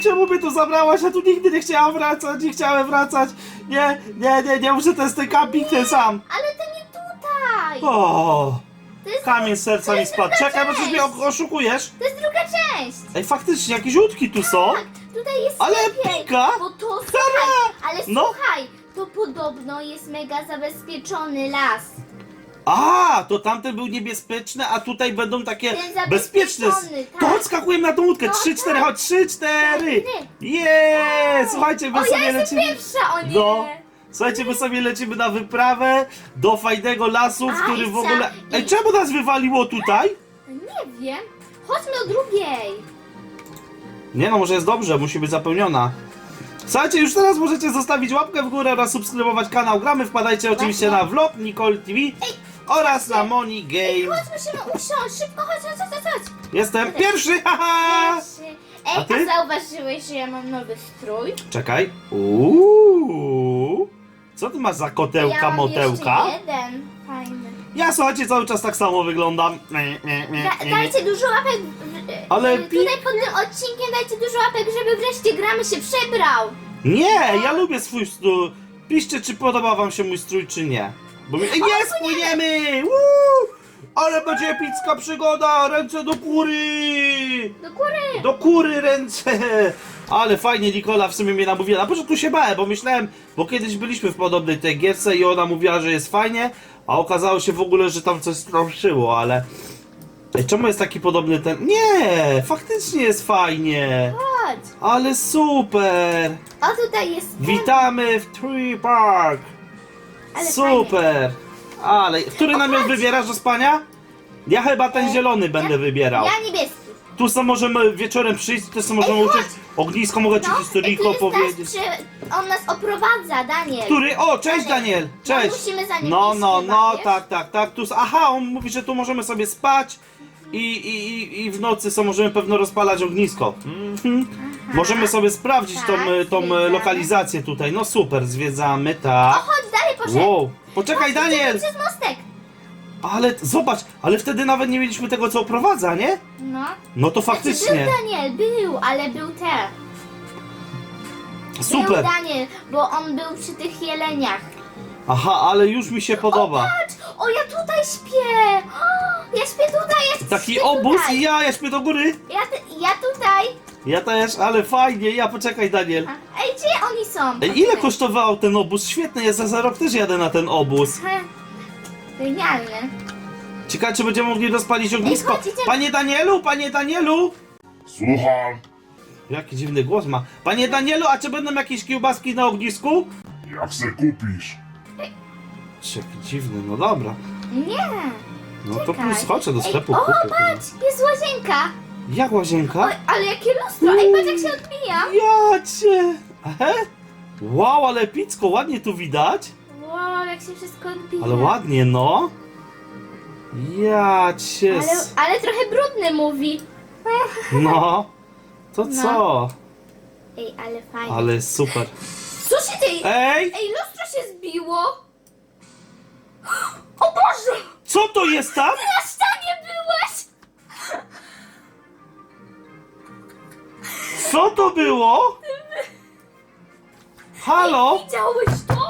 czemu mnie tu zabrałaś? Ja tu nigdy nie chciałam wracać, nie chciałem wracać. Nie, nie, nie, nie muszę ten, ten camping ten sam. Ale to nie tutaj! O, To jest, kamień z serca to mi jest spadł. Czekaj, bo coś mnie o- oszukujesz. To jest druga część! Ej, faktycznie, jakieś łódki tu są. Tak, tutaj jest Ale lepiej, pika! Bo to, słuchaj, ale No. słuchaj, to podobno jest mega zabezpieczony las. A, to tamten był niebezpieczny, a tutaj będą takie Ten zabezpieczony, bezpieczne. tak. To chodź, skakujemy na tą łódkę. No, Trzy, cztery, tak. chodź, trzy, cztery. Cztery. Jeee, słuchajcie, my O, ja sobie jestem lecimy. pierwsza, o nie! No. Słuchajcie, my sobie lecimy na wyprawę do fajnego lasu, w A, którym i w ogóle... co? Ej, I- czemu nas wywaliło tutaj? Nie wiem. Chodźmy o drugiej. Nie no, może jest dobrze, musi być zapełniona. Słuchajcie, już teraz możecie zostawić łapkę w górę oraz subskrybować kanał Gramy. Wpadajcie oczywiście na vlog Nicole TV oraz na Moni Game. Chodź, musimy usiąść. Szybko, chodź, chodź, chodź, chodź. Jestem pierwszy, haha! Pierwszy. A Ej, ty? a zauważyłeś, że ja mam nowy strój? Czekaj. Uuu. Co ty masz za kotełka, ja mam motełka? jeszcze jeden fajny. Ja słuchajcie, cały czas tak samo wyglądam. Da, dajcie dużo łapek. w- Ale pi- Tutaj pod tym odcinkiem dajcie dużo łapek, żeby wreszcie gramy się przebrał. Nie, ja lubię swój strój. Piszcie, czy podoba wam się mój strój, czy nie. Bo. Ej, Nie, spłyniemy! Woo! Ale będzie epicka przygoda! Ręce do góry! Do góry. Do góry ręce! Ale fajnie Nikola w sumie mnie namówiła. Na początku się bałem, bo myślałem, bo kiedyś byliśmy w podobnej tej gierce i ona mówiła, że jest fajnie, a okazało się w ogóle, że tam coś strąszyło, ale... Ej, czemu jest taki podobny ten... Nie! Faktycznie jest fajnie! Chodź. Ale super! O, tutaj jest. Witamy w Tree Park! Ale Super! Ale, który namiot wybierasz do spania? Ja chyba ten E, zielony będę wybierał. Ja niebieski. Tu sobie możemy wieczorem przyjść, tu sobie możemy uczyć ognisko, mogę ci No, historyjko powiedzieć. Nas przy... On nas oprowadza, Daniel. Który? O, cześć Daniel. Daniel! Cześć! No, musimy za nim No, iść no, chyba, no, wiesz? tak, tak, tak. Tu, s- aha, on mówi, że tu możemy sobie spać i, i, i, i w nocy sobie możemy pewno rozpalać ognisko. Mhm. Możemy sobie sprawdzić Tak, tą, e, tą e, zwiedzamy. lokalizację tutaj. No super, zwiedzamy, tak. chodź, poszedł. Wow, poczekaj Chodź, Daniel! Przez mostek. Ale t- zobacz, ale wtedy nawet nie mieliśmy tego, co oprowadza, nie? No. No to Znaczy, faktycznie. był Daniel, był, ale był te. Był Super. Daniel, bo on był przy tych jeleniach. Aha, ale już mi się podoba. Patrz, o ja tutaj śpię. O, ja śpię tutaj, ja Taki śpię obóz tutaj. i ja, ja śpię do góry. Ja, te- ja tutaj. Ja też, ale fajnie, ja poczekaj Daniel. A, są? Ej, ile kosztował ten obóz? Świetny, ja za, za rok też jadę na ten obóz. He, Genialny. Ciekawe, czy będziemy mogli rozpalić ognisko. Ej, chodź, idziemy. Panie Danielu, panie Danielu! Słucham, Jaki dziwny głos ma. Panie Danielu, a czy będą jakieś kiełbaski na ognisku? jak se kupisz? Jaki dziwny, no dobra. Nie. No to Czekaj. plus do Ej, sklepu o, kupię. patrz, jest łazienka. Jak łazienka? Oj, ale jakie lustro. Ej, patrz jak się odbija. Ja cię! Ehe. Wow, ale picko, ładnie tu widać. Wow, jak się wszystko odbija. Ale ładnie, no. Ja cię. Ale, s- ale trochę brudny mówi. No. To No. co? Ej, ale fajnie. Ale super. Co się dzieje? Ej! Ej, lustro się zbiło. O Boże! Co to jest tam? Na ścianie byłeś! Co to było? Halo? Widziałeś to?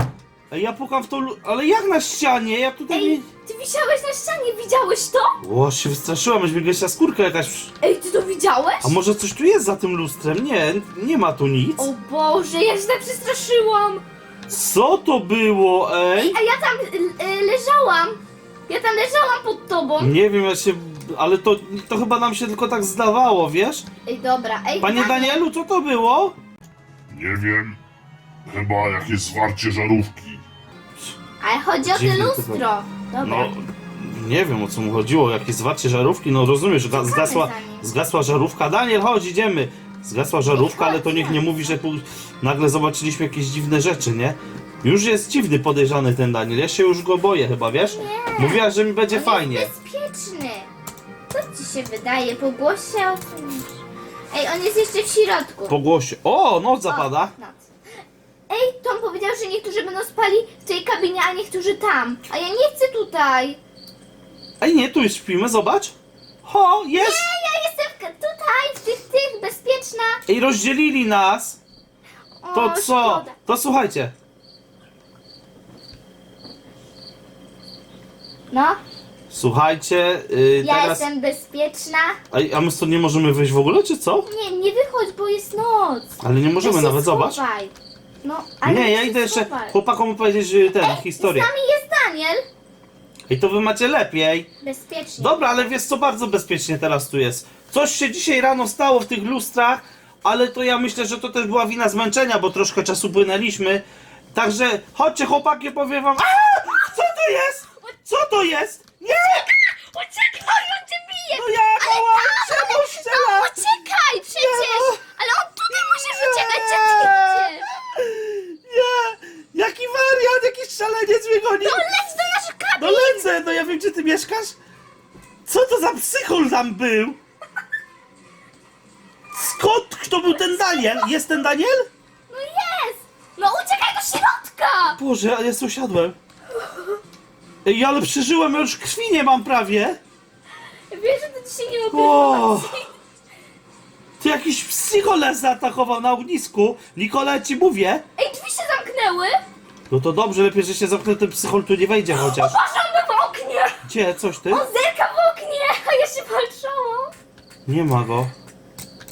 Ej, ja pukam w tą. lu- Ale jak na ścianie? Ja tutaj Ej, nie. ty wisiałeś na ścianie, widziałeś to? O, się wystraszyłam, aż mi gościa skórka jakaś. Ej, ty to widziałeś? A może coś tu jest za tym lustrem? Nie, nie ma tu nic. O Boże, ja się tak przestraszyłam. Co to było, ej? A ja tam y, y, leżałam. Ja tam leżałam pod tobą. Nie wiem, ja się. Ale to, to chyba nam się tylko tak zdawało, wiesz? Ej, dobra, ej. Panie Daniel. Danielu, co to było? Nie wiem, chyba jakieś zwarcie żarówki. Ale chodzi o te Dziwne lustro. Dobra. No, nie wiem o co mu chodziło, jakieś zwarcie żarówki, no rozumiesz, ga- zgasła, za nim. zgasła żarówka. Daniel, chodź, idziemy. Zgasła żarówka, ale to niech nie mówi, że pół- nagle zobaczyliśmy jakieś dziwne rzeczy, nie? Już jest dziwny, podejrzany ten Daniel, ja się już go boję chyba, wiesz? Nie. Mówiła, że mi będzie On fajnie. jest bezpieczny. Co ci się wydaje? Po głosie o czymś. Ej, on jest jeszcze w środku. Po głosie. O, noc O, zapada. noc. Ej, Tom powiedział, że niektórzy będą spali w tej kabinie, a niektórzy tam. A ja nie chcę tutaj. Ej, nie, tu już śpimy, zobacz. Ho, jest! Ja jestem w- tutaj, w tych, tych, bezpieczna. I rozdzielili nas. To O, co? szkoda. To słuchajcie. No, Słuchajcie, yy, ja teraz... jestem bezpieczna. A, a my stąd nie możemy wyjść w ogóle, czy co? Nie, nie wychodź, bo jest noc. Ale nie możemy się nawet, zobacz. schowaj. No, ale Nie, ja idę jeszcze chłopakom opowiedzieć że ten, historię. Z nami jest Daniel. I to wy macie lepiej. Bezpiecznie. Dobra, ale wiesz co, bardzo bezpiecznie teraz tu jest. Coś się dzisiaj rano stało w tych lustrach, ale to ja myślę, że to też była wina zmęczenia, bo troszkę czasu płynęliśmy. Także chodźcie chłopaki, powiem wam... A! Co to jest? Co to jest? Nie! Uciekaj, on cię bije. No ja mała, czemu strzela? Uciekaj przecież. Nie. Ale on tutaj musisz uciekać, gdzie ty idziesz? Nie! Jaki wariat, jakiś szaleniec mnie goni! No leć do naszych kabin. No lecę, no ja wiem gdzie ty mieszkasz. Co to za psychol tam był? Skąd? Kto był ten Daniel? Jest ten Daniel? No jest. No uciekaj do środka. Boże, ale ja usiadłem. Ej, ale przeżyłem, ja już krwi nie mam prawie. Wiesz, że to się nie O! obchodzi. Ty jakiś psychol nas zaatakował na ognisku. Nikola, ci mówię. Ej, drzwi się zamknęły. No to dobrze, lepiej, że się zamknął ten psychol tu nie wejdzie chociaż. On był w oknie. Gdzie, coś ty? On zerka w oknie, a ja się patrzyłam. Nie ma go.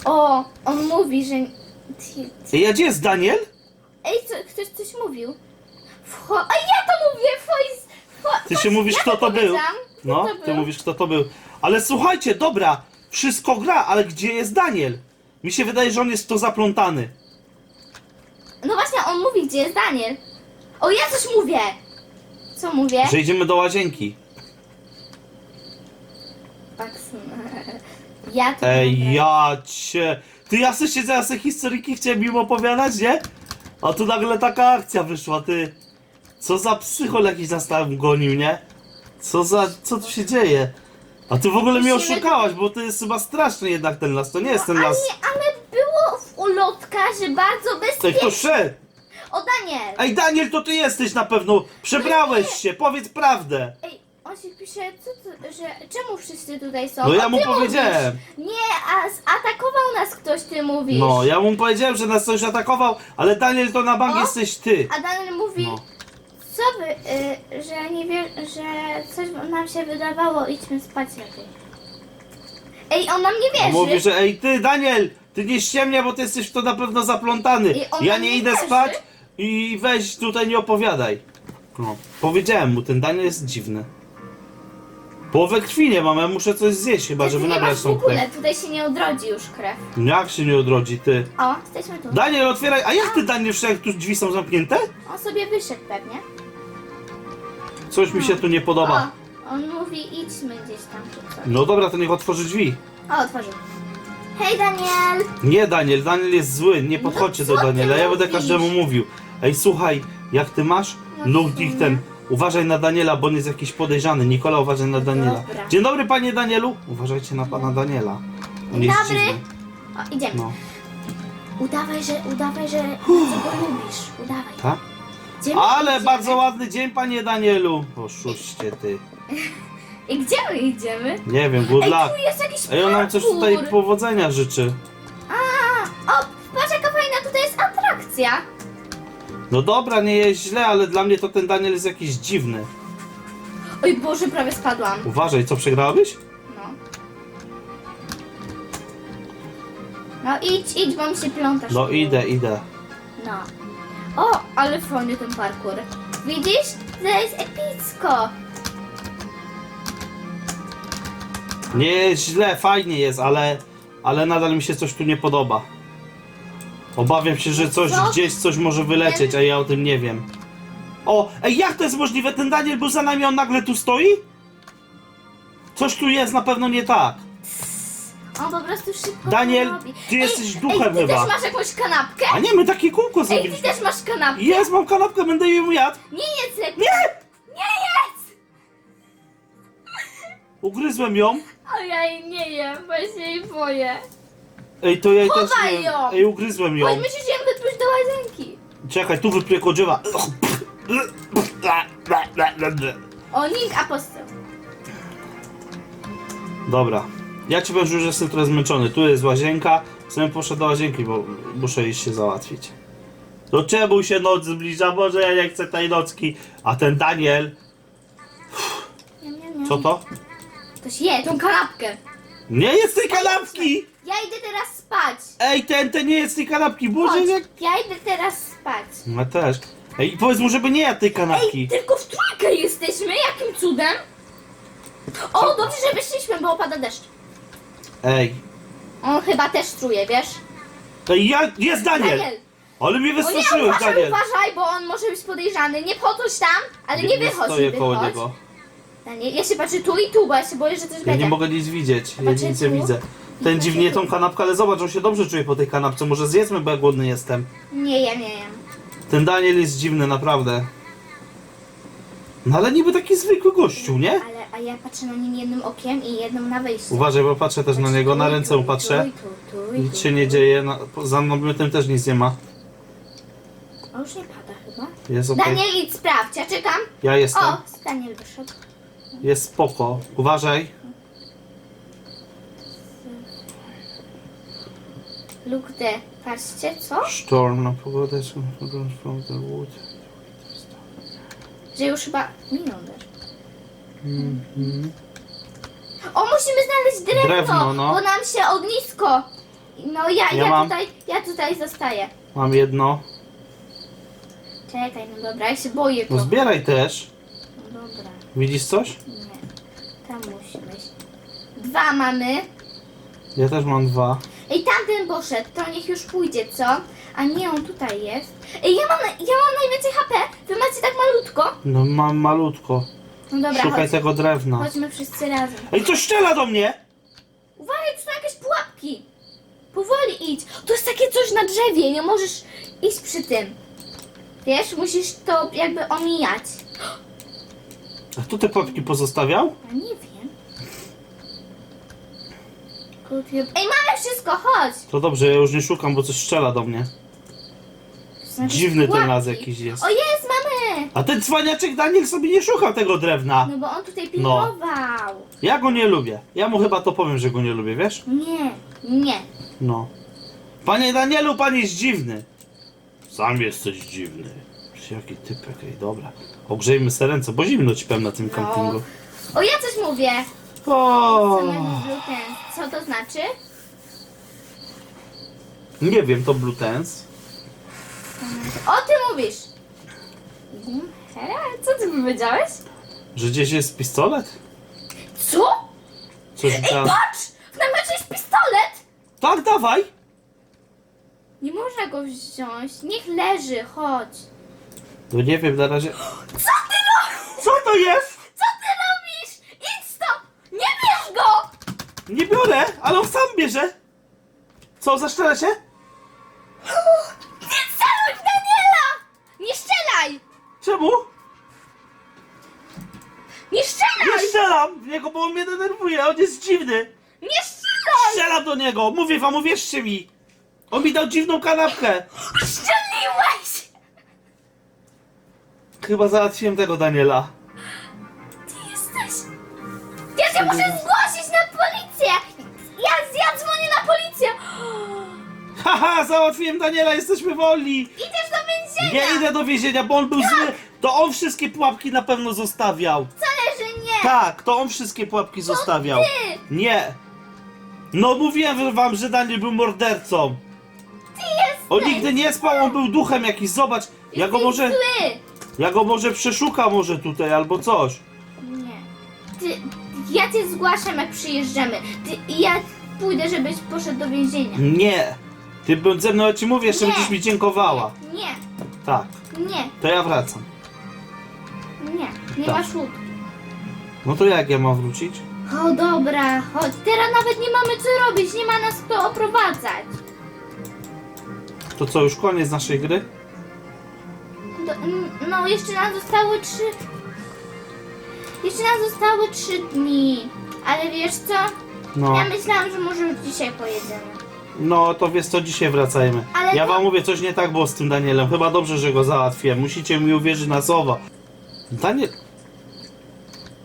O, on mówi, że... Ej, a gdzie jest Daniel? Ej, co, ktoś coś mówił. Wcho... A ja to mówię, wcho- Ty się mówisz, ja kto to był. powiedziałam. Kto No, to ty był? mówisz, kto to był. Ale słuchajcie, dobra, wszystko gra, ale gdzie jest Daniel? Mi się wydaje, że on jest w to zaplątany. No właśnie, on mówi, gdzie jest Daniel. O, ja coś mówię. Co mówię? Że idziemy do łazienki. Tak, ja to Ej, mówię. ja cię. Ty ja sobie siedzę, ja sobie historyki chciałem im opowiadać, nie? A tu nagle taka akcja wyszła, ty. Co za psychol jakiś nas tam gonił, nie? Co za. co tu się dzieje? A ty w ogóle mnie Musimy- oszukałaś, bo to jest chyba straszny jednak ten las, to nie jest ten No, ale, las. nie, ale było w ulotka, że bardzo Ej, kto bezpiecznie. szedł? O, Daniel! Ej, Daniel, to ty jesteś na pewno. Przebrałeś No się, powiedz prawdę. Ej, on się pisze, co to, że czemu wszyscy tutaj są? No ja O, mu ty powiedziałem. Mówisz. Nie, a zaatakował nas ktoś, ty mówisz. No, ja mu powiedziałem, że nas coś atakował, ale Daniel, to na bank O. jesteś ty. A Daniel mówi, No. Co y, że nie wie, że coś nam się wydawało, idźmy spać lepiej. Ej, on nam nie wierzy. mówi, że ej ty, Daniel, ty nie ściemnia, bo ty jesteś w to na pewno zaplątany. I on Ja nam nie nie idę wierzy? spać i weź tutaj nie opowiadaj. No, powiedziałem mu, ten Daniel jest dziwny. Połowę krwi nie mam, ja muszę coś zjeść chyba, żeby nie nabrać masz w tą ogóle, krew. tutaj się nie odrodzi już krew. Jak się nie odrodzi, ty? O, jesteśmy tu. Daniel, otwieraj, a jak ty Daniel wszedł, jak tu drzwi są zamknięte? On sobie wyszedł pewnie. Coś mi się tu nie podoba. O, on mówi idźmy gdzieś tam czy coś. No dobra, to niech otworzy drzwi. O, otworzył. Hej Daniel! Nie, Daniel, Daniel jest zły, nie podchodźcie No co do Daniela, ja będę mówisz? każdemu mówił. Ej, słuchaj, jak ty masz? No w sumie. ich ten. Uważaj na Daniela, bo on jest jakiś podejrzany. Nikola, uważaj na Daniela. Dobra. Dzień dobry, panie Danielu. Uważajcie na pana Daniela. On Dzień jest dobry. dziwny. O, idziemy. No, Udawaj, że, udawaj, że bardzo go lubisz. Udawaj. tak? Gdzie my Ale idziemy? bardzo ładny dzień, panie Danielu. Oszuście ty. I gdzie my idziemy? Nie wiem, good Ej, luck. tu jest jakiś Ej, on nam coś tutaj powodzenia życzy. A, o, patrz jaka fajna tutaj jest atrakcja. No dobra, nie jest źle, ale dla mnie to ten Daniel jest jakiś dziwny. Oj Boże, prawie spadłam. Uważaj, co przegrałeś? No. No idź, idź, bo mi się plątasz. No idę, idę. No. O, ale fajny ten parkour. Widzisz? To jest epicko. Nie jest źle, fajnie jest, ale, ale nadal mi się coś tu nie podoba. Obawiam się, że coś Co? gdzieś coś może wylecieć, a ja o tym nie wiem. O, ej, jak to jest możliwe? Ten Daniel był za nami, on nagle tu stoi? Coś tu jest na pewno nie tak. On po prostu szybko Daniel, to robi. ty jesteś duchem ej, ty chyba. też masz jakąś kanapkę? A nie, my takie kółko Ej, ty zrobiliśmy. też masz kanapkę? Jest, mam kanapkę, będę ją jadł. Nie jedz lepiej. Nie! Nie jedz! Ugryzłem ją. O ja jej nie jem, bo ja się jej boję. Ej, to ja jej też Chowaj nie... ją! Ej, ugryzłem ją. Chodź, musisz ją wypuść do łazienki. Czekaj, tu wypluję kodziewa. O, link apostoł. Dobra. Ja ci powiem, że jestem trochę zmęczony. Tu jest łazienka. Sobie poszedł do łazienki, bo muszę iść się załatwić. To czemu się noc zbliża? Może ja nie chcę tej nocki. A ten Daniel, co to? Ktoś je tą kanapkę. Nie jest tej kanapki! Ja idę teraz spać. Ej, ten, ten nie jest tej kanapki, boże Chodź, jak... ja idę teraz spać. No też. Ej, powiedz mu, żeby nie jadł tej Ej, kanapki. tylko w trójkę jesteśmy? Jakim cudem? O, dobrze, że wyszliśmy, bo opada deszcz. Ej, On chyba też czuje, wiesz? ej, ja, jest Daniel! Daniel! Ale mnie O nie, wystraszyłeś, uważaj, Daniel! uważaj, bo on może być podejrzany. Nie podchodź tam, ale nie, wychodź, stoję nie koło wychodź. niego. Daniel, ja się patrzę tu i tu, bo ja się boję, że coś Ja będzie. nie mogę nic widzieć, ja Patrzę nic nie tu. widzę. Ten dziwnie tą kanapkę, ale zobacz, on się dobrze czuje po tej kanapce. Może zjedzmy, bo ja głodny jestem. Nie jem, nie jem. Ten Daniel jest dziwny, naprawdę. No ale niby taki zwykły gościu, nie? Ale a ja patrzę na nim jednym okiem i jednym na wyjściu. Uważaj, bo patrzę też na niego, na ręce mu patrzę. Tu, tu, tu, i Nic się nie dzieje, na, za mną tym też nic nie ma. O, już nie pada chyba. Jest okej. Daniel, idź sprawdź, ja czekam. Ja jestem. O, Daniel wyszedł. Jest spoko. Uważaj. Look the, patrzcie, co? Storm na pogodę. from the wood. Że już chyba minął deszcz. Mhm. O, musimy znaleźć drewno, Drewno, no. bo nam się ognisko. No ja, Ja ja, mam. tutaj, ja tutaj zostaję. Mam jedno. Czekaj, no dobra, ja się boję No zbieraj też. No dobra, Widzisz coś? nie. Tam musimy iść. Dwa mamy. Ja też mam dwa. Ej, tamten poszedł, to niech już pójdzie, co? A nie, on tutaj jest. Ej, ja mam, ja mam najwięcej HP, wy macie tak malutko. No mam malutko. No dobra, Szukaj chodź, tego drewna. chodźmy wszyscy razem. Ej, coś strzela do mnie! Uważaj, tu są jakieś pułapki. Powoli idź. To jest takie coś na drzewie, nie możesz iść przy tym. Wiesz, musisz to jakby omijać. A kto te pułapki pozostawiał? Ja nie wiem. Kurde. Ej, mamy wszystko, chodź. To dobrze, ja już nie szukam, bo coś strzela do mnie. To są jakieś Dziwny ten pułapki. las jakiś jest. O, jest, A ten cwaniaczek Daniel sobie nie szukał tego drewna. No bo on tutaj pilnował. Ja go nie lubię. Ja mu chyba to powiem, że go nie lubię, wiesz? Nie, nie. No. Panie Danielu, pan jest dziwny. Sam jesteś dziwny. Jaki typek, ej, dobra. Ogrzejmy se ręce, bo zimno ci powiem na tym No. kampingu. O, ja coś mówię. O, Co, mamy gluten? Co to znaczy? nie wiem, to Blue. O, ty mówisz. Mhm. Hera, co ty powiedziałeś? Że gdzieś jest pistolet? Co? Coś Ej, tam. patrz! W namiocie jest pistolet! Tak, dawaj! Nie można go wziąć. Niech leży, chodź. No nie wiem, na razie. Co ty robisz? Co to jest? Co ty robisz? Idź stąd! Nie bierz go! Nie biorę, ale on sam bierze. Co, zaszczela się? Strzelam w niego, bo on mnie denerwuje, on jest dziwny. Nie strzelaj! Strzelam do niego, mówię wam, uwierzcie mi. On mi dał dziwną kanapkę. Strzeliłeś! Chyba załatwiłem tego Daniela. Ty jesteś... Ja cię muszę zgłosić na policję! Ja, ja dzwonię na policję! Haha, załatwiłem Daniela, jesteśmy wolni. Idziesz do więzienia! Nie idę do więzienia, bo on był zły. To on wszystkie pułapki na pewno zostawiał. Nie! Tak, to on wszystkie pułapki zostawiał. ty! Nie. No mówiłem wam, że Daniel był mordercą. On nigdy nie spał, on był duchem jakiś, zobacz. Ja go może, Zły. ja go może przeszukam może tutaj albo coś. Nie. Ty, ja cię zgłaszam jak przyjeżdżamy. Ty, ja pójdę, żebyś poszedł do więzienia. Nie. Ty bądź ze mną, ja ci mówię, jeszcze Nie. będziesz mi dziękowała. Nie, Tak, nie, to ja wracam. nie. Nie Tak. masz łód. No to jak ja mam wrócić? O dobra, chodź. Teraz nawet nie mamy co robić, nie ma nas kto oprowadzać. To co, już koniec naszej gry? Do, no, jeszcze nam zostały trzy... Jeszcze nam zostały trzy dni. Ale wiesz co? No. Ja myślałam, że może już dzisiaj pojedziemy. No to wiesz co, dzisiaj wracajmy. Ale ja to- wam mówię, coś nie tak było z tym Danielem. Chyba dobrze, że go załatwiłem. Musicie mi uwierzyć na słowo. Daniel...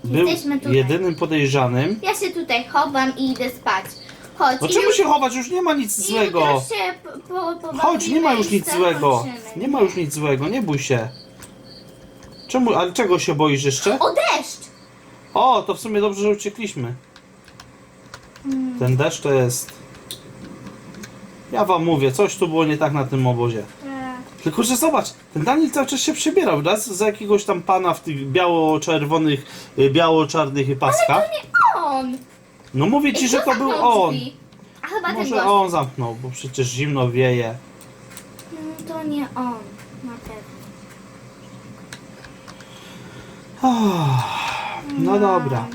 był Jesteśmy tutaj. jedynym podejrzanym. Ja się tutaj chowam i idę spać. Chodź. No czemu się chować? Już nie ma nic i złego. się po, po, pobawimy Chodź, nie ma już i nic złego. zakończymy. Nie ma już nic złego, nie bój się. Czemu, ale czego się boisz jeszcze? O, deszcz! O, to w sumie dobrze, że uciekliśmy. Mm. Ten deszcz to jest... Ja wam mówię, coś tu było nie tak na tym obozie. Tak. Tylko, że zobacz, ten Daniel cały czas się przebierał, raz za jakiegoś tam pana w tych biało-czerwonych, y, biało-czarnych paskach. Nie on! No mówię ci, że to był zamknął on. drzwi? A chyba ten Może gość. on zamknął, bo przecież zimno wieje. Mm, To nie on, na pewno. No dobra,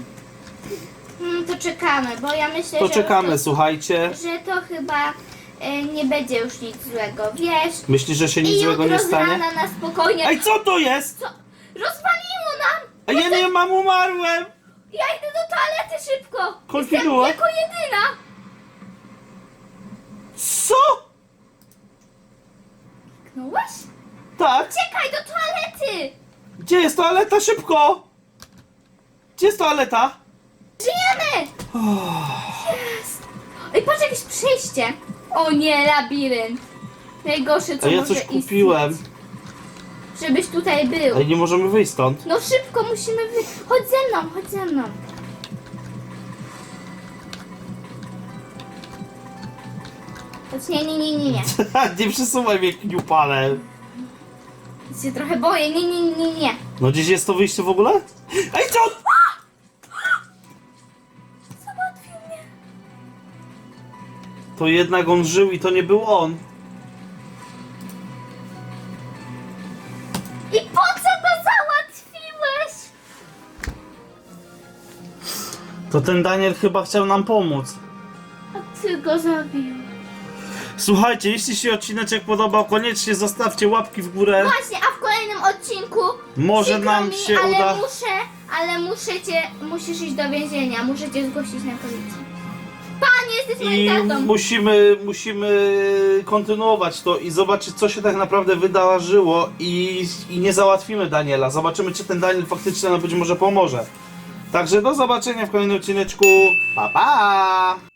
Mm, to czekamy, bo ja myślę, to że czekamy, to, słuchajcie. że to chyba e, nie będzie już nic złego, wiesz? Myślisz, że się nic I złego jutro nie z stanie? rana na spokojnie. Ej, co to jest? Co? Rozwaliło nam! A ja nie mam, umarłem! Ja idę do toalety szybko! Kontynuuj. Jestem jako jedyna! Co? Knąłeś? Tak? Czekaj, do toalety! Gdzie jest toaleta? Szybko! Gdzie jest toaleta? Żyjemy! Jest! Ej, patrz, jakieś przejście! O nie, labirynt! Najgorsze, co A ja może coś istnieć. kupiłem. Żebyś tutaj był. Ej, nie możemy wyjść stąd. No szybko, musimy wy... Chodź ze mną, chodź ze mną. Chodź, nie, nie, nie, nie, nie. nie przesuwaj mnie kniupalem. Się trochę boję, nie, nie, nie, nie. No gdzieś jest to wyjście w ogóle? Ej, co? To jednak on żył i to nie był on. I po co go załatwiłeś? To ten Daniel chyba chciał nam pomóc. A ty go zabił. Słuchajcie, jeśli się odcineczek podobał, koniecznie zostawcie łapki w górę. Właśnie, a w kolejnym odcinku Może przykro nam mi, się ale uda- muszę, ale muszę cię, musisz iść do więzienia, muszę cię zgłosić na policję. Moim I tatą. musimy, musimy kontynuować to i zobaczyć, co się tak naprawdę wydarzyło i, i nie załatwimy Daniela. Zobaczymy, czy ten Daniel faktycznie nam być może pomoże. Także do zobaczenia w kolejnym odcineczku. Pa, pa!